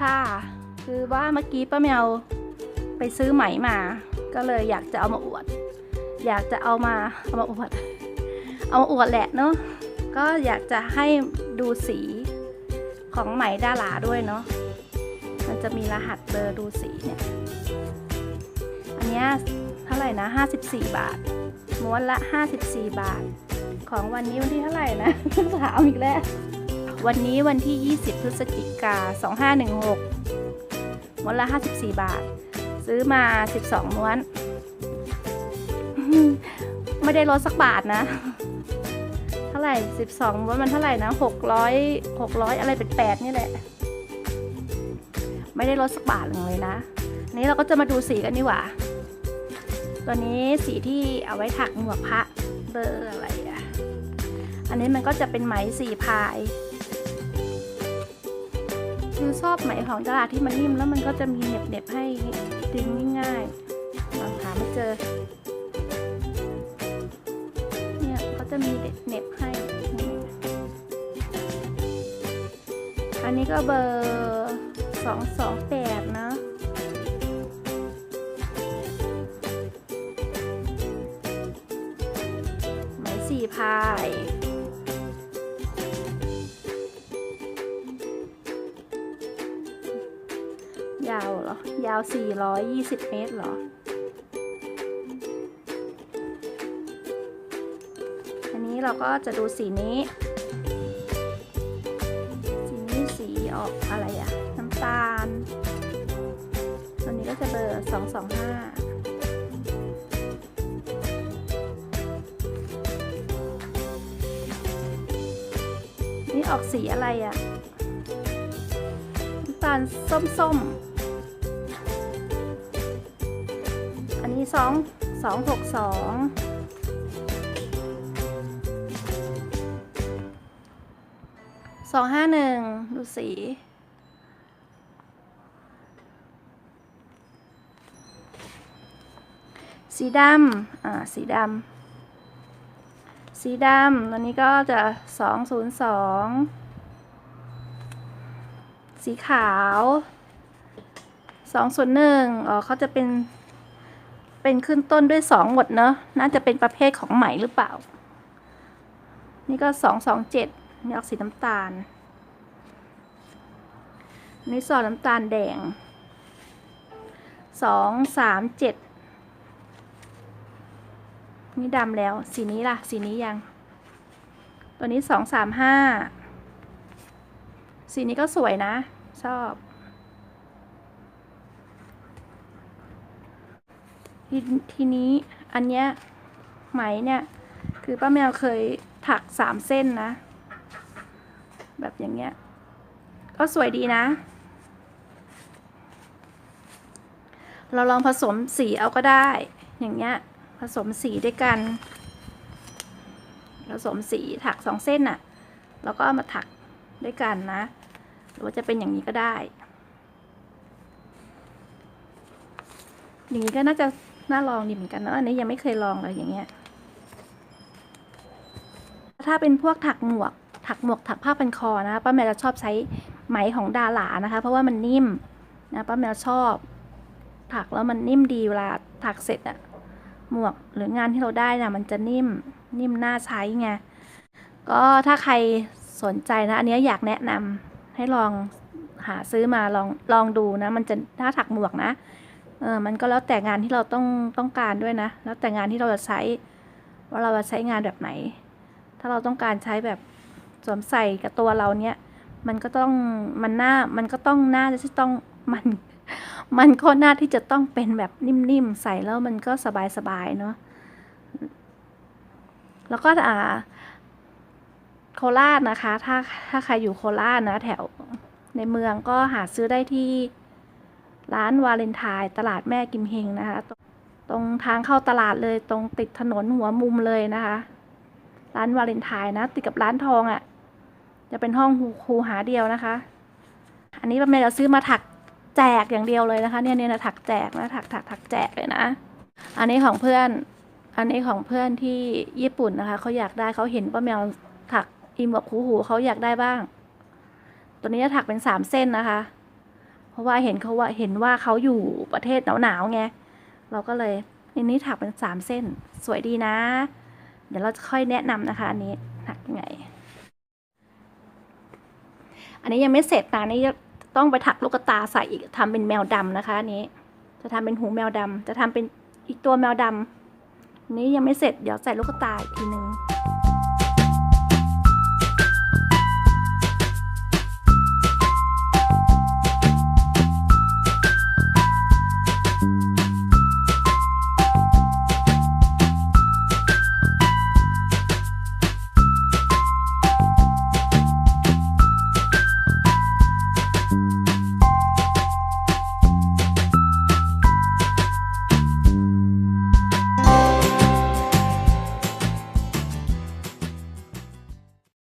ค่ะ คือว่าเมื่อกี้ป้าแมวไปซื้อไหมมา ก็เลยอยากจะเอามาอวด อยากจะเอามาเอามาอวด เอามาอวดแหละเนาะ ก็อยากจะให้ดูสีของไหมดาราด้วยเนาะ มันจะมีรหัสเบอร์ดูสีเนี่ย อันเนี้ยเท่าไหร่นะ 54 บาท ม้วนละ 54 บาท ของวันนี้วันที่เท่าไหร่นะถามอีกแล้ว วันนี้วันที่ 20 พฤศจิกา 2516 ม้วนละ 54 บาท ซื้อมา 12 ม้วน ไม่ได้ลดสักบาทนะ เท่าไหร่ 12 ม้วนมันเท่าไหร่นะ 600 600 อะไรเป็น 8 นี่แหละ ไม่ได้ลดสักบาทเลยนะ นี้เราก็จะมาดูสีกันดีกว่า ตัวนี้สีที่เอาไว้ถักหมวกพระเบอร์อะไรอะอันนี้มันก็จะเป็นไหมสีพาย คือชอบไหมของตลาดที่มันนิ่มแล้วมันก็จะมีเหน็บๆให้ดึงง่ายๆลองหาไม่เจอ เนี่ยเขาจะมีเหน็บให้ อันนี้ก็เบอร์สองสองแปดนะไหมสี่พายาว 420 เมตรหรอ อันนี้เราก็จะดูสีนี้ สีนี้สีออกอะไรอะน้ำตาล ตัวนี้ก็จะเบอร์ 225นี่ออกสีอะไรอะน้ำตาลส้มๆ อันนี้สองสองหกสองสองห้าหนึ่งดูสีสีดำ อ่า สีดำ สีดำ ตัวนี้ก็จะสองศูนย์สอง สีขาวสองศูนย์หนึ่งอ๋อเขาจะเป็น เป็นขึ้นต้นด้วยสองหมดเนอะน่าจะเป็นประเภทของไหมหรือเปล่า นี่ก็สองสองเจ็ดนี่ออกสีน้ำตาล นี่สอดน้ำตาลแดงสองสามเจ็ดนี่ดำแล้ว สีนี้ล่ะ สีนี้ยัง ตัวนี้สองสามห้าสีนี้ก็สวยนะ ชอบ ทีทีนี้อันเนี้ยไหมเนี่ยคือป้าแมวเคยถักสามเส้นนะ แบบอย่างเงี้ย ก็สวยดีนะ เราลองผสมสีเอาก็ได้ อย่างเงี้ย ผสมสีด้วยกัน ผสมสีถักสองเส้นน่ะ แล้วก็เอามาถักด้วยกันนะ หรือว่าจะเป็นอย่างนี้ก็ได้ อย่างนี้ก็น่าจะ น่าลองดีเหมือนกันเนอะอันนี้ยังไม่เคยลองเลยอย่างเงี้ย ถ้าเป็นพวกถักหมวก ถักหมวกถักผ้าพันคอนะป้าแมวจะชอบใช้ไหมของดาหลานะคะ เพราะว่ามันนิ่มนะป้าแมวชอบ ถักแล้วมันนิ่มดีเวลาถักเสร็จอะหมวกหรืองานที่เราได้นะมันจะนิ่มนิ่มน่าใช้ไงก็ถ้าใครสนใจนะ อันนี้อยากแนะนำให้ลองหาซื้อมาลองลองดูนะ มันจะถ้าถักหมวกนะ เออมันก็แล้วแต่งานที่เราต้องต้องการด้วยนะ แล้วแต่งานที่เราจะใช้ ว่าเราจะใช้งานแบบไหน ถ้าเราต้องการใช้แบบสวมใส่กับตัวเราเนี่ย มันก็ต้องมันหน้ามันก็ต้องหน้าจะต้องมัน มันก็หน้าที่จะต้องเป็นแบบนิ่มๆใส่แล้วมันก็สบายๆเนาะแล้วก็อ่าโคราชนะคะ ถ้าถ้าใครอยู่โคราชนะ แถวในเมืองก็หาซื้อได้ที่ ร้านวาเลนไทน์ตลาดแม่กิมเฮงนะคะ ตรงทางเข้าตลาดเลยตรงติดถนนหัวมุมเลยนะคะ ร้านวาเลนไทน์นะ ติดกับร้านทองอะ่ะ จะเป็นห้องคูหาเดียวนะคะ อันนี้ป้าเมย์จะซื้อมาถักแจกอย่างเดียวเลยนะคะ เนี่ยเนี่ยนะถักแจกนะถักถักถักแจกเลยนะ อันนี้ของเพื่อน อันนี้ของเพื่อนที่ญี่ปุ่นนะคะเขาอยากได้เขาเห็นป้าแมวถักอิมกับคูหูเขาอยากได้บ้าง ตัวนี้จะถักเป็นสามเส้นนะคะ ราะว่าเห็นเขาว่าเห็นว่าเขาอยู่ประเทศหนาวๆไงเราก็เลยอันนี้ถักเป็นสามเส้นสวยดีนะ เดี๋ยวเราจะค่อยแนะนำนะคะ อันนี้ถักยังไง อันนี้ยังไม่เสร็จนะนี่ต้องไปถักลูกตาใส่อีกทำเป็นแมวดำนะคะอันนี้ จะทำเป็นหูแมวดำจะทำเป็นอีกตัวแมวดำอันนี้ยังไม่เสร็จเดี๋ยวใส่ลูกตาอีกทีนึง